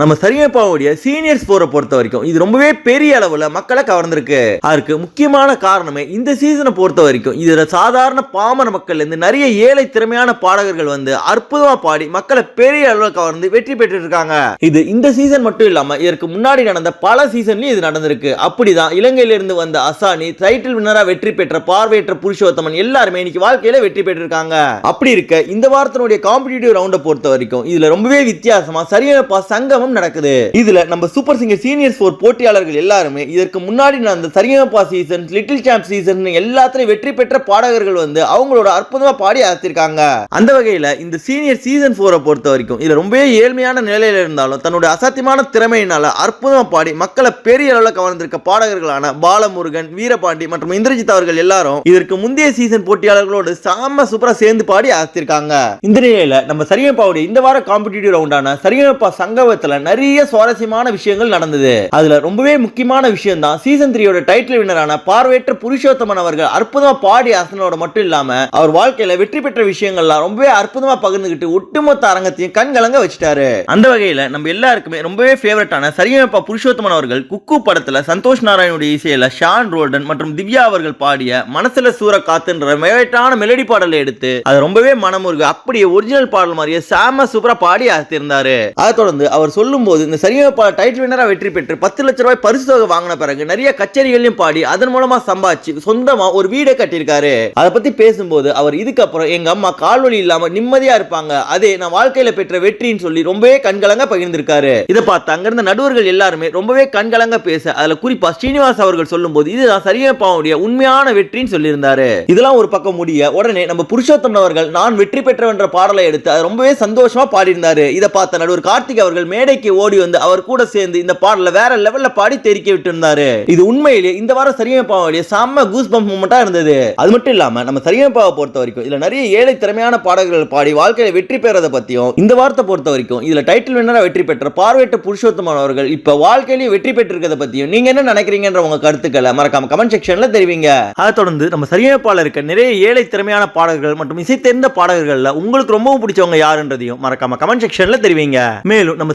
நம்ம சரியப்பாவுடைய சீனியர்ஸ் போரை பொறுத்த வரைக்கும் இது ரொம்பவே பெரிய அளவுல மக்களை கவர்ந்திருக்கு. அதற்கு முக்கியமான காரணமே இந்த சீசனை பொறுத்த வரைக்கும் இதுல சாதாரண பாமர மக்கள் இருந்து நிறைய ஏழை திறமையான பாடகர்கள் வந்து அற்புதமா பாடி மக்களை பெரிய அளவுல கவர்ந்து வெற்றி பெற்று இருக்காங்க இது இந்த சீசன் மட்டும் இல்லாம இதற்கு முன்னாடி நடந்த பல சீசன்லயும் இது நடந்திருக்கு. அப்படிதான் இலங்கையில இருந்து வந்த அசானி டைட்டில் வின்னரா வெற்றி பெற்ற பார்வையற்ற புருஷோத்தமன் எல்லாருமே இன்னைக்கு வாழ்க்கையில வெற்றி பெற்றிருக்காங்க. அப்படி இருக்க இந்த வாரத்தினுடைய காம்படிட்டிவ் ரவுண்டை பொறுத்த வரைக்கும் இதுல ரொம்பவே வித்தியாசமா சரியப்பா சங்கமம் நடக்குது. இதுல நம்ம சூப்பர் சிங்கர் சீனியர் ஃபோர் போட்டியாளர்கள் எல்லாருமே இதற்கு முன்னாடி நடந்த சரியப்பா சீசன் லிட்டில் சாம்ப் சீசன் எல்லாத்திலையும் வெற்றி பெற்ற பாடகர்கள் வந்து அவங்களோட அற்புதமா பாடி அசத்திருக்காங்க. அந்த வகையில இந்த சீனியர் சீசன் ஃபோரை பொறுத்த வரைக்கும் இதுல ரொம்பவே ஏழ்மையான நிலையில இருந்தாலும் தன்னுடைய அசாத்தியமான திறமையினால அற்புதமா பாடி மக்களை பெரிய அளவில் கவர்ந்திருக்க பாடகர்களான பாலமுருகன் வீரபாண்டி மற்றும் இந்திரஜித் அவர்கள் எல்லாரும் இதற்கு முந்தைய சீசன் போட்டியாளர்களோடு சாம சூப்பரா சேர்ந்து பாடி அசத்திருக்காங்க. இந்த நிலையில நம்ம சரியப்பாவுடைய இந்த வார காம்படிட்டிவ் ரவுண்டான சரியப்பா சங்கவத்துல நிறைய சுவாரஸ்யமான விஷயங்கள் நடந்தது. அதுல ரொம்பவே முக்கியமான விஷயம் தான் சீசன் த்ரீயோட டைட்டில் வினரான பார்வையற்ற புருஷோத்தமன் அவர்கள் அற்புதமா பாடி அசனோட மட்டும் இல்லாம அவர் வாழ்க்கையில வெற்றி பெற்ற விஷயங்கள்லாம் ரொம்பவே அற்புதமா பகிர்ந்துகிட்டு ஒட்டுமொத்த அரங்கத்தையும் கண்கலங்க வச்சுட்டாரு. அந்த வகையில நம்ம எல்லாருக்குமே ரொம்பவே ஃபேவரட்டான சரியமைப்பா புருஷோத்தமன் அவர்கள் குக்கு படத்துல சந்தோஷ் நாராயணுடைய இசையில ஷான் ரோல்டன் மற்றும் திவ்யா அவர்கள் பாடிய மனசுல சூற காத்துன்ற மேவட்டான மெலடி பாடலை எடுத்து அது ரொம்பவே மனமுருகு அப்படியே ஒரிஜினல் பாடல் மாதிரியே சாம சூப்பரா பாடி அசத்திருந்தாரு. அதை தொடர்ந்து அவர் சொல்லும்போது இந்த சரியப்பா டைட்டில் வினரா வெற்றி பெற்று பத்து லட்ச ரூபாய் பரிசு தொகை வாங்கின பிறகு நிறைய கச்சேரிகளையும் பாடி அதன் மூலமா சம்பாதிச்சு சொந்தமா ஒரு வீடை கட்டியிருக்காரு. அதை பத்தி பேசும்போது அவர் இதுக்கப்புறம் எங்க அம்மா கால்வலி இல்லாம நிம்மதியா இருப்பாங்க. அதே நான் வாழ்க்கையில பெற்ற வெற்றின்னு சொல்லி ரொம்பவே கண்கலங்க பகிர்ந்திருக்காரு. இதை பார்த்து அங்கிருந்த நடுவர்கள் எல்லாருமே ரொம்பவே கண்கலங்க பேச அதுல குறிப்பா ஸ்ரீனிவாஸ் அவர்கள் சொல்லும்போது இதுதான் சரியப்பாவுடைய உண்மையான வெற்றின்னு சொல்லியிருந்தாரு. இதெல்லாம் ஒரு பக்கம் முடிய உடனே நம்ம புருஷோத்தம் அவர்கள் நான் வெற்றி பெற்றவன்ற பாடலை எடுத்து அதை ரொம்பவே சந்தோஷமா பாடியிருந்தாரு. இதை பார்த்த நடுவர் கார்த்திக் அவர்கள் மேடை மேடைக்கு ஓடி வந்து அவர் கூட சேர்ந்து இந்த பாடல வேற லெவல்ல பாடி தெரிக்க விட்டு இருந்தாரு இது உண்மையிலேயே இந்த வாரம் சரியப்பாவுடைய செம்ம கூஸ் பம்ப் மூமெண்டா இருந்தது. அது மட்டும் இல்லாம நம்ம சரியப்பாவை பொறுத்த வரைக்கும் இதுல நிறைய ஏழை திறமையான பாடல்கள் பாடி வாழ்க்கையில வெற்றி பெறதை பத்தியும் இந்த வாரத்தை பொறுத்த வரைக்கும் இதுல டைட்டில் வின்னரா வெற்றி பெற்ற பார்வையிட்ட புருஷோத்தமன் அவர்கள் இப்ப வாழ்க்கையிலேயே வெற்றி பெற்றிருக்கிறத பத்தியும் நீங்க என்ன நினைக்கிறீங்கன்ற உங்க கருத்துக்களை மறக்காம கமெண்ட் செக்ஷன்ல தெரிவிங்க. அதை தொடர்ந்து நம்ம சரியப்பால இருக்க நிறைய ஏழை திறமையான பாடகர்கள் மற்றும் இசை தெரிந்த பாடகர்கள்ல உங்களுக்கு ரொம்பவும் பிடிச்சவங்க யாருன்றதையும் மறக்காம கமெண்ட் செக்ஷன்ல தெரிவிங்க. மேலும் நம்ம